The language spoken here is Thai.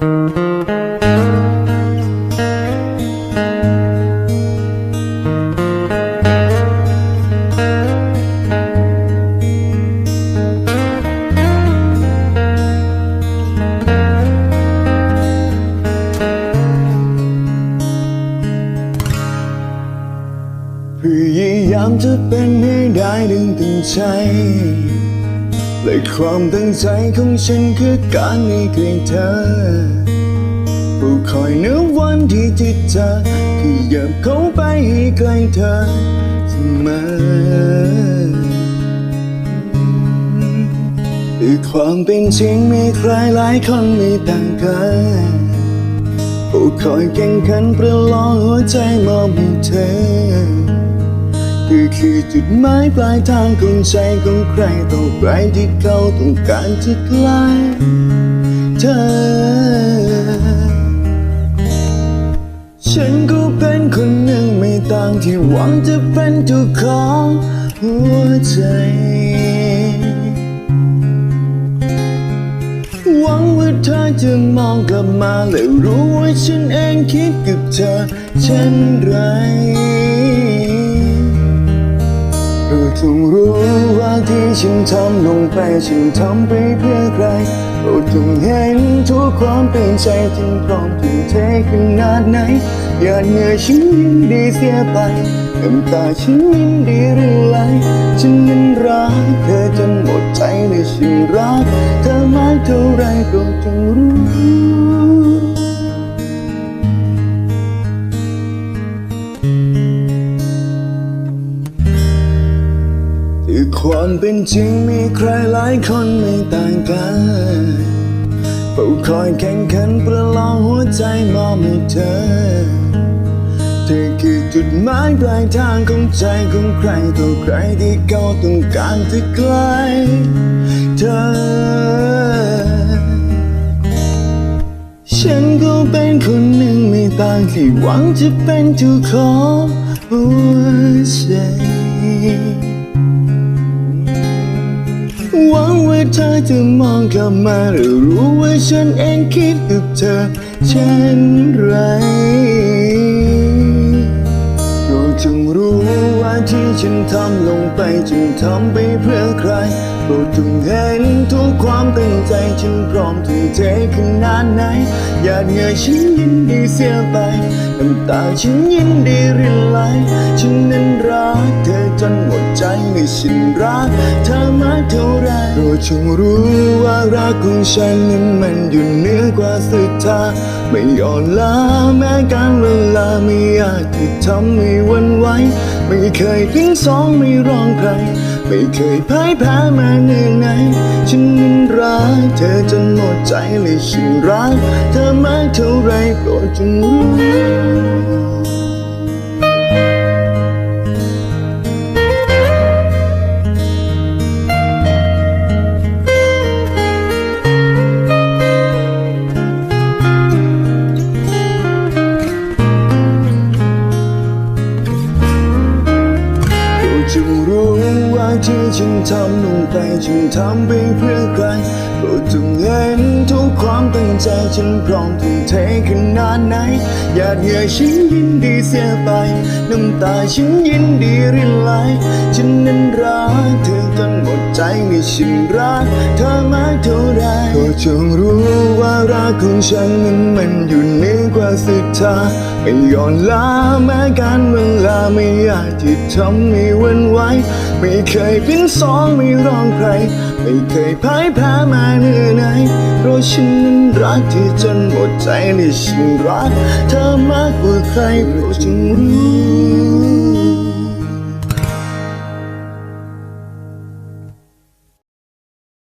พยายามจะเป็นให้ได้ดึงตั้งใจ และความตั้งใจของฉันคือการให้เกรงเธอ ผู้คอยนึกวันที่จิตเธอขยับเข้าไปให้ใกล้เธอเสมอแต่ความเป็นจริงมีใครหลายคนไม่ต่างกันผู้คอยแข่งขันประลองหัวใจมอบให้เธอ คือคือจุดหมายปลายทางของใจของใครต่อใครที่เขาต้องการจะใกล้เธอ ฉันก็เป็นคนหนึ่งไม่ต่างที่หวังจะเป็นเจ้าของหัวใจ หวังว่าเธอจะมองกลับมาและรู้ว่าฉันเองคิดกับเธอเช่นไร เราจงรู้ว่าที่ฉันทำลงไปฉันทำไปเพื่อใครเราจงเห็นทุกความเป็นใจจึงพร้อมทุ่มเทขนาดไหนหยาดเหงื่อฉันยินดีเสียไปน้ำตาฉันยินดีรื่นไหลฉันนั้นรักเธอจนหมดใจและฉันรักเธอมากเท่าไรก็จงรู้ ความเป็นจริงมีใครหลายคนไม่ต่างกันเฝ้าคอยแข่งขันประลองหัวใจมอบให้เธอ เธอคือจุดหมายปลายทางของใจของใครต่อใครที่เขาต้องการจะใกล้เธอ ฉันก็เป็นคนหนึ่งไม่ต่างที่หวังจะเป็นเจ้าของหัวใจ เธอจะมองกลับมาและรู้ว่าฉันเองคิดกับเธอเช่นไรโปรดจงรู้ว่าที่ฉันทำลงไปจึงทำไปเพื่อใครโปรดจงเห็นทุกความตั้งใจฉันพร้อมทุ่มเทขนาดไหนหยาดเหงื่อฉันยินดีเสียไปน้ำตาฉันยินดีรินไหลฉันนั้นรักเธอจนหมดใจไม่ฉันรักเธอมาเท่า จงรู้ว่ารักของฉันนั้นมันอยู่เหนือกว่าศรัทธาไม่อ่อนล้าแม้การเวลาไม่อาจที่ทำให้วันไหวไม่เคยทิ้งสองไม่ร้องใคร ไม่เคยพ่ายแพ้มาเนื่อไหน ฉันนั้นรักเธอจนหมดใจเลยฉันรัก เธอมากเท่าไรโปรดจงรู้ จึงรู้ว่าที่ฉันทำลงไปฉันทำไปเพื่อใครโปรดจงเห็นทุกความตั้งใจฉันพร้อมทุ่มเทขนาดไหนหยาดเหงื่อฉันยินดีเสียไป น้ำตาฉันยินดีรินไหลฉันนั้นรักเธอ จนหมดใจนี่ฉันรักเธอมากเท่าไรโปรดจงรู้ว่ารักของฉันนั้นมันอยู่เหนือกว่าศรัทธาไม่ย่อนล้าแม้การเวลาไม่อาจที่ทำให้วันไหวไม่เคยเป็นสองไม่ร้องใคร ไม่เคยพ่ายแพ้มาเนื่อยไหนเพราะฉันนั้นรักเธอจนหมดใจและฉันรักเธอมากกว่าใครโปรดจงรู้